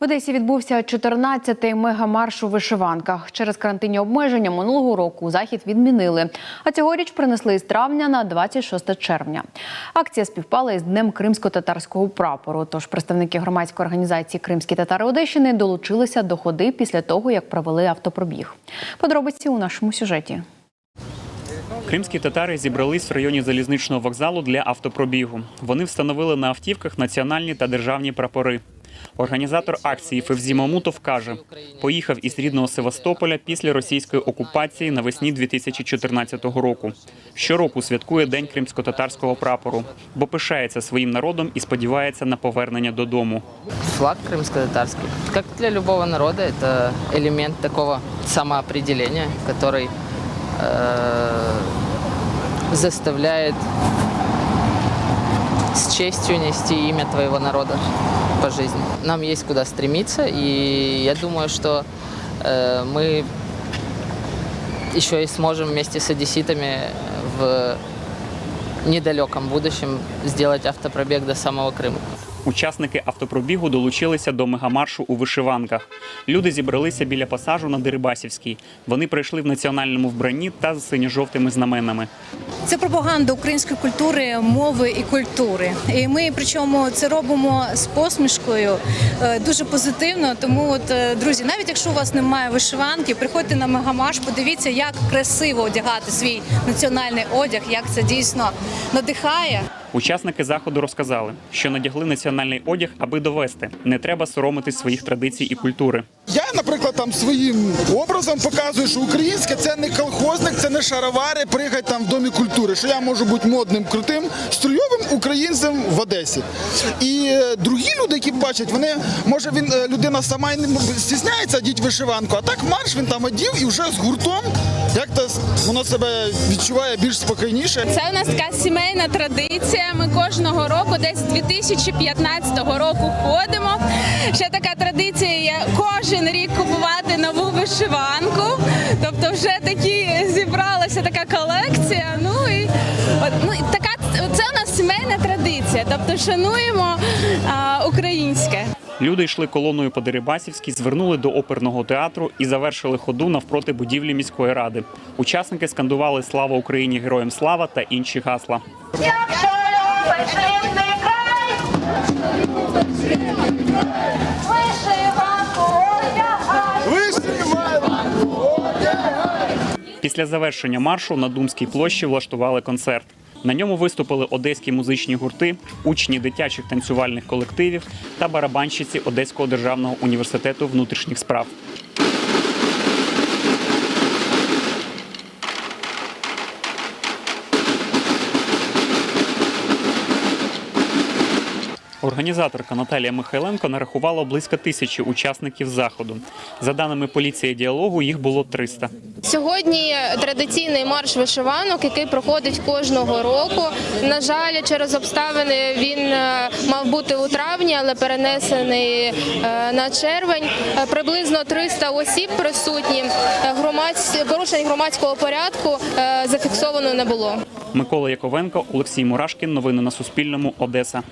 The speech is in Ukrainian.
В Одесі відбувся 14-й мегамарш у вишиванках. Через карантинні обмеження минулого року захід відмінили. А цьогоріч принесли із травня на 26 червня. Акція співпала із Днем кримсько-татарського прапору. Тож представники громадської організації Кримські татари Одещини долучилися до ходи після того, як провели автопробіг. Подробиці у нашому сюжеті. Кримські татари зібрались в районі залізничного вокзалу для автопробігу. Вони встановили на автівках національні та державні прапори. Організатор акції Февзі Мамутов каже, поїхав із рідного Севастополя після російської окупації навесні 2014 року. Щороку святкує День кримсько-татарського прапору, бо пишається своїм народом і сподівається на повернення додому. Флаг крымско-татарский. Как для любого народа, это элемент такого самоопределения, который э, заставляет с честью нести имя твоего народа по жизни. Нам есть куда стремиться, и я думаю, что э, мы еще и сможем вместе с одесситами в недалеком будущем сделать автопробег до самого Крыма. Учасники автопробігу долучилися до мегамаршу у вишиванках. Люди зібралися біля пасажу на Дерибасівській. Вони прийшли в національному вбранні та з синьо-жовтими знаменами. Це пропаганда української культури, мови і культури. І ми причому це робимо з посмішкою е, дуже позитивно. Тому, от е, друзі, навіть якщо у вас немає вишиванки, приходьте на мегамаш, подивіться, як красиво одягати свій національний одяг, як це дійсно надихає. Учасники заходу розказали, що надягли національний одяг, аби довести не треба соромитись своїх традицій і культури. Я, наприклад, там своїм образом показую, що українське це не колхозник, це не шаровари, пригать там в домі культури. Що я можу бути модним, крутим, струйовим українцем в Одесі. І е, другі люди, які бачать, вони може він е, людина сама й не стісняється одіть вишиванку, а так марш він там одів і вже з гуртом як то воно себе відчуває більш спокійніше. Це у нас така сімейна традиція. Ми кожного року, десь з 2015 року, ходимо. Ще така традиція є кожен рік купувати нову вишиванку. Тобто, вже такі зібралася така колекція. Ну і ну така це у нас сімейна традиція. Тобто, шануємо а, українське. Люди йшли колоною по Дерибасівській, звернули до оперного театру і завершили ходу навпроти будівлі міської ради. Учасники скандували Слава Україні! Героям слава та інші гасла. Після завершення маршу на Думській площі влаштували концерт. На ньому виступили одеські музичні гурти, учні дитячих танцювальних колективів та барабанщиці Одеського державного університету внутрішніх справ. Організаторка Наталія Михайленко нарахувала близько тисячі учасників заходу. За даними поліції діалогу, їх було 300. Сьогодні традиційний марш вишиванок, який проходить кожного року. На жаль, через обставини він е, мав бути у травні, але перенесений е, на червень. Е, Приблизно 300 осіб присутні. Громадсь... Порушень громадського порядку зафіксовано не було. Микола Яковенко, Олексій Мурашкін. Новини на Суспільному. Одеса.